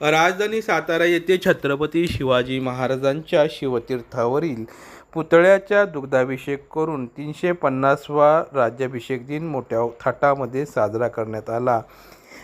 राजधानी सातारा येथे छत्रपती शिवाजी महाराजांच्या शिवतीर्थावरील पुतळ्याच्या दुग्धाभिषेक करून तीनशे पन्नासवा राज्याभिषेक दिन मोठ्या थाटामध्ये साजरा करण्यात आला.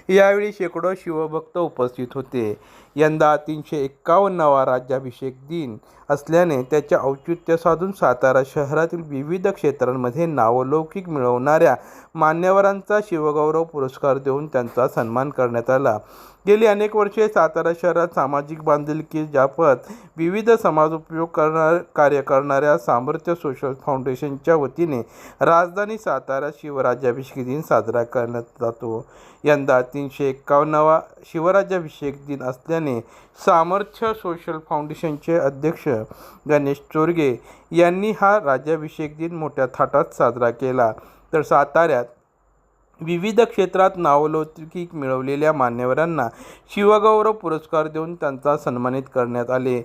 यावेळी शेकडो शिवभक्त उपस्थित होते. यंदा तीनशे एक्कावन्नावा राज्याभिषेक दिन असल्याने त्याचे औचित्य साधून सातारा शहरातील विविध क्षेत्रांमध्ये नावलौकिक मिळवणाऱ्या मान्यवरांचा शिवगौरव पुरस्कार देऊन त्यांचा सन्मान करण्यात आला. गेली अनेक वर्षे सातारा शहरात सामाजिक बांधिलकी जापत विविध समाजोपयोग करणार कार्य करणाऱ्या सामर्थ्य सोशल फाउंडेशनच्या वतीने राजधानी सातारा शिवराज्याभिषेक दिन साजरा करण्यात जातो. यंदा तीनशे एक्कावन्नावा शिवराज्याभिषेक दिन असल्याने सामर्थ्य सोशल फाउंडेशनचे अध्यक्ष गणेश चोरगे यांनी हा राज्याभिषेक दिन मोठ्या थाटात साजरा केला. तर साताऱ्यात विविध क्षेत्रात नावलौकिक मिळवलेल्या मान्यवरांना शिवगौरव पुरस्कार देऊन त्यांचा सन्मानित करण्यात आले.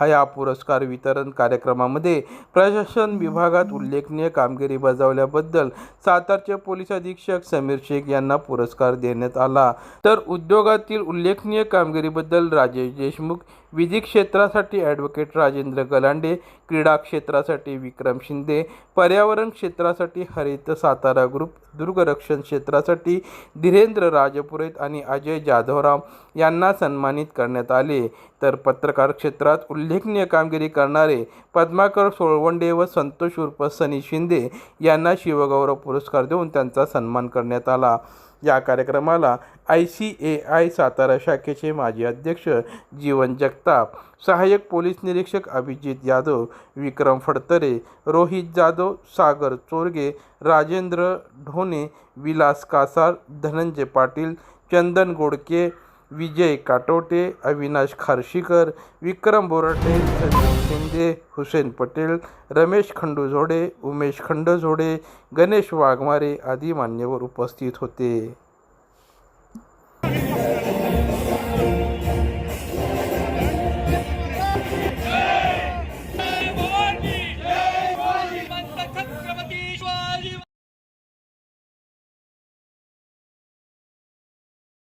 हा या पुरस्कार वितरण कार्यक्रमामध्ये प्रशासन विभागात उल्लेखनीय कामगिरी बजावल्याबद्दल सातारचे पोलीस अधीक्षक समीर शेख यांना पुरस्कार देण्यात आला. तर उद्योगातील उल्लेखनीय कामगिरीबद्दल राजेश देशमुख विधी क्षेत्रासाठी ॲडव्होकेट राजेंद्र गलांडे क्रीडा क्षेत्रासाठी विक्रम शिंदे पर्यावरण क्षेत्रासाठी हरित सातारा ग्रुप दुर्गरक्षण क्षेत्रासाठी धीरेंद्र राजपुरोहित आणि अजय जाधवराव यांना सन्मानित करण्यात आले. तर पत्रकार क्षेत्रात उल्लेखनीय कामगिरी करणारे पद्माकर सोळवंडे व संतोष उर्फ सनी शिंदे यांना शिवगौरव पुरस्कार देऊन त्यांचा सन्मान करण्यात आला. या कार्यक्रमाला I C A I Satara शाखेचे माजी अध्यक्ष जीवन जगताप सहाय्यक पोलीस निरीक्षक अभिजित यादव विक्रम फडतरे रोहित जाधव सागर चोरगे राजेंद्र ढोणे विलास कासार धनंजय पाटील चंदन गोडके विजय काटोटे अविनाश खारशीकर विक्रम बोराटे संजय शिंदे हुसेन पटेल रमेश खंडूझोडे उमेश खंडझोडे गणेश वाघमारे आदी मान्यवर उपस्थित होते.